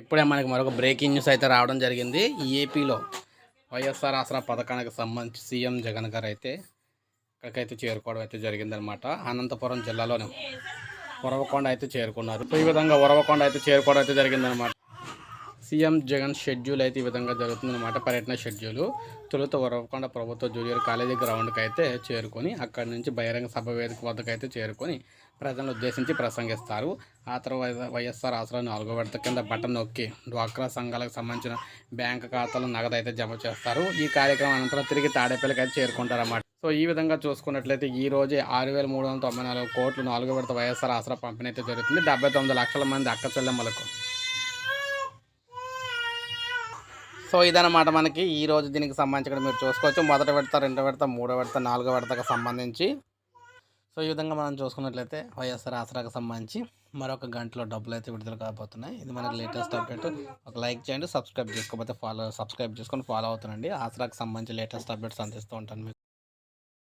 ఇప్పుడే మనకి మరొక బ్రేకింగ్ న్యూస్ అయితే రావడం జరిగింది. ఏపీలో వైఎస్ఆర్ ఆసరా పథకానికి సంబంధించి సీఎం జగన్ గారు అయితే ఇక్కడికైతే చేరుకోవడం అయితే జరిగిందనమాట అనంతపురం జిల్లాలోని ఉరవకొండ అయితే చేరుకున్నారు. సో ఈ విధంగా ఉరవకొండ అయితే చేరుకోవడం అయితే జరిగిందనమాట సీఎం జగన్ షెడ్యూల్ అయితే ఈ విధంగా జరుగుతుందన్నమాట. పర్యటన షెడ్యూల్. తొలుత వరవకొండ ప్రభుత్వ జూనియర్ కాలేజీ గ్రౌండ్కి అయితే చేరుకొని అక్కడి నుంచి బహిరంగ సభ వేదిక వద్దకు అయితే చేరుకొని ప్రజలను ఉద్దేశించి ప్రసంగిస్తారు. ఆ తర్వాత వైఎస్ఆర్ ఆసరా నాలుగో విడత కింద బటన్ నొక్కి డ్వాక్రా సంఘాలకు సంబంధించిన బ్యాంక్ ఖాతాలో నగదు అయితే జమ చేస్తారు. ఈ కార్యక్రమం అనంతరం తిరిగి తాడేపల్లికి అయితే చేరుకుంటారన్నమాట. సో ఈ విధంగా చూసుకున్నట్లయితే ఈ రోజే ఆరు వేల మూడు వందల తొంభై నాలుగు కోట్లు నాలుగో విడత వైఎస్ఆర్ ఆసరా పంపిణీ అయితే జరుగుతుంది. డెబ్బై తొమ్మిది లక్షల మంది అక్క చెల్లెమ్మలకు. సో ఇదనమాట మనకి. ఈ రోజు దీనికి సంబంధించి మీరు చూసుకోవచ్చు. మొదటి పెడత రెండో పెడత మూడో విడత నాలుగో పెడతకు సంబంధించి. సో ఈ విధంగా మనం చూసుకున్నట్లయితే వైఎస్ఆర్ ఆసరాకు సంబంధించి మరొక గంటలో డబ్బులు అయితే విడుదల కాబోతున్నాయి. ఇది మనకి లేటెస్ట్ అప్డేట్. ఒక లైక్ చేయండి సబ్స్క్రైబ్ చేసుకోకపోతే ఫాలో సబ్స్క్రైబ్ చేసుకొని ఫాలో అవుతానండి ఆసరాకు సంబంధించి లేటెస్ట్ అప్డేట్స్ అందిస్తూ ఉంటాను మీకు.